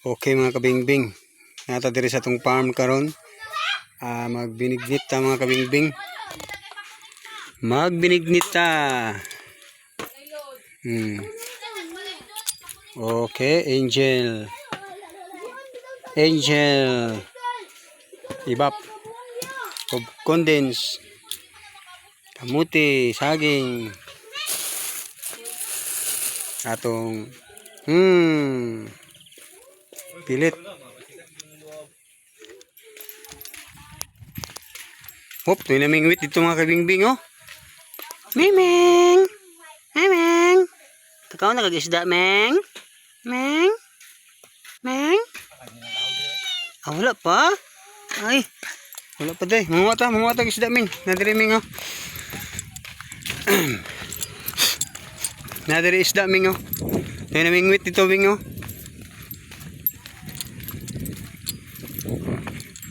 Okay mga kabingbing. Nata diri sa tong farm karon. Ah magbinignit ta mga kabingbing. Magbinignit ta. Hmm. Okay, Angel. Angel. Ibap. Condense. Kamuti, saging. Atong hmm. Pilit. Hop, tuloy na mingwit dito mga kabingbing, oh. Miming! Miming! Ikaw nakagisda, Meng? Meng? Meng? Ah, wala pa? Ay, wala pa day. Mga ta, mga ta gisda, Ming. Nadiri, Ming, oh. Nadiri isda, Ming, oh. Tuloy na mingwit dito, Ming, oh.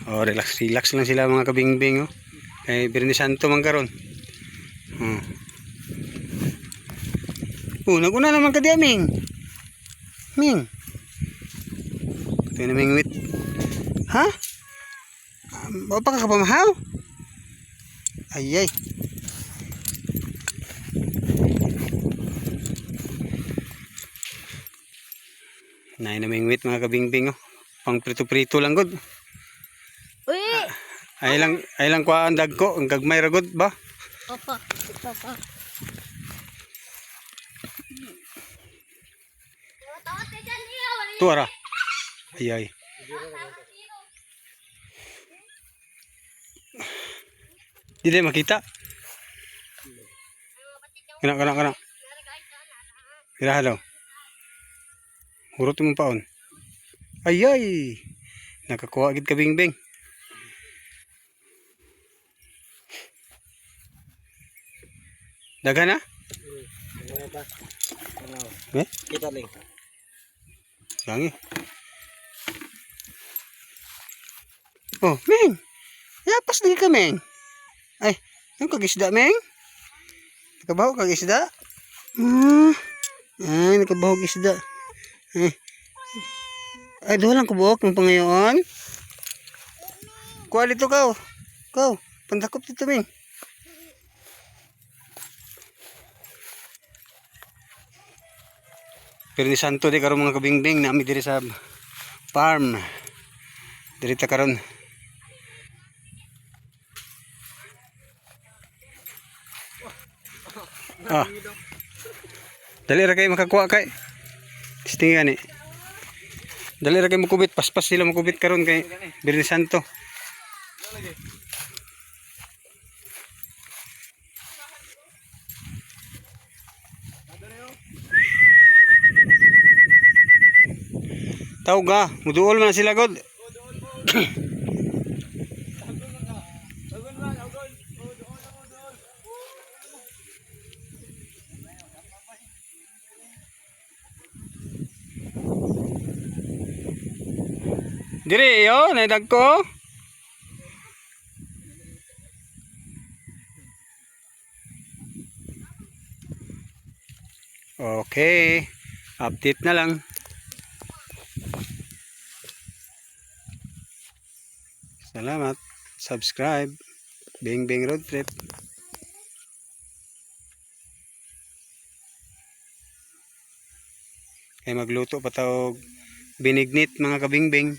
Oh, relax, relax lang sila mga kabingbing, oh. Kay Birni Santo man karon. Hmm. Oh, naguna naman ka di aming. Ming. Ito na mingwit. Ha? Um, pa ka pamahaw? Ay ay. Nay na mingwit mga kabingbing oh. Pang prito-prito lang god. Ay lang ay lang kwa ang dagko, ang gagmay ra god ba? Opo. Opo. Tuara. Ay ay. Di din makita. Kana kana kana. Kira daw. Hurot mo paon. Ay ay. Nakakuha gid ka bingbing. Daga na? Eh? Kita ling. Langi. Oh, Meng. Yapas lagi ka, Meng. Ay, ang kagisda, Meng? Nakabaho kagisda? Hmm. Ay, nakabaho kagisda. Ay. Ay, doon lang kubuok ng pangayon. Kuha dito ka, Kau, pandakop dito, Meng. Pero ni Santo di karon mga kabingbing nami diri sa farm. Diri ta karon. Ah. Dali ra kay makakuha kay. Tistingan ni. Dali ra kay mukubit paspas sila mukubit karon kay Birni Santo. Tawag ga, muduol man sila god. Dire yo, naidag ko. Okay, update na lang. Salamat. Subscribe. Bing Bing Road Trip. Kay magluto pa tawag binignit mga kabingbing.